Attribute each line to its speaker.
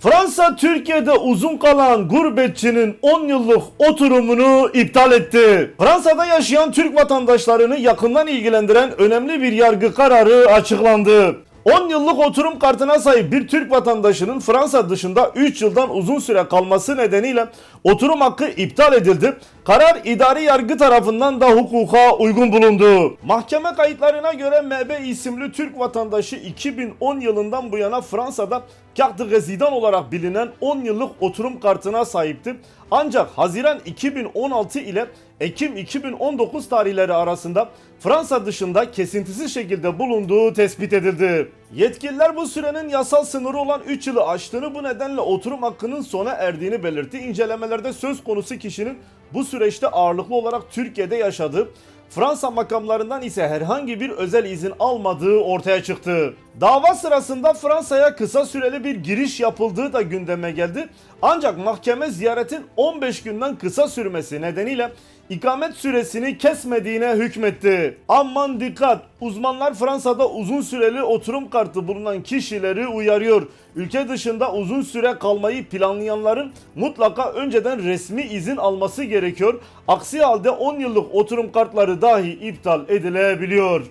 Speaker 1: Fransa Türkiye'de uzun kalan gurbetçinin 10 yıllık oturumunu iptal etti. Fransa'da yaşayan Türk vatandaşlarını yakından ilgilendiren önemli bir yargı kararı açıklandı. 10 yıllık oturum kartına sahip bir Türk vatandaşının Fransa dışında 3 yıldan uzun süre kalması nedeniyle oturum hakkı iptal edildi. Karar idari yargı tarafından da hukuka uygun bulundu. Mahkeme kayıtlarına göre MB isimli Türk vatandaşı 2010 yılından bu yana Fransa'da carte de résident olarak bilinen 10 yıllık oturum kartına sahipti. Ancak Haziran 2016 ile Ekim 2019 tarihleri arasında Fransa dışında kesintisiz şekilde bulunduğu tespit edildi. Yetkililer bu sürenin yasal sınırı olan 3 yılı aştığını bu nedenle oturum hakkının sona erdiğini belirtti. İncelemelerde söz konusu kişinin bu süreçte ağırlıklı olarak Türkiye'de yaşadığı, Fransa makamlarından ise herhangi bir özel izin almadığı ortaya çıktı. Dava sırasında Fransa'ya kısa süreli bir giriş yapıldığı da gündeme geldi. Ancak mahkeme ziyaretin 15 günden kısa sürmesi nedeniyle ikamet süresini kesmediğine hükmetti. Aman dikkat! Uzmanlar Fransa'da uzun süreli oturum kartı bulunan kişileri uyarıyor. Ülke dışında uzun süre kalmayı planlayanların mutlaka önceden resmi izin alması gerekiyor. Aksi halde 10 yıllık oturum kartları dahi iptal edilebiliyor.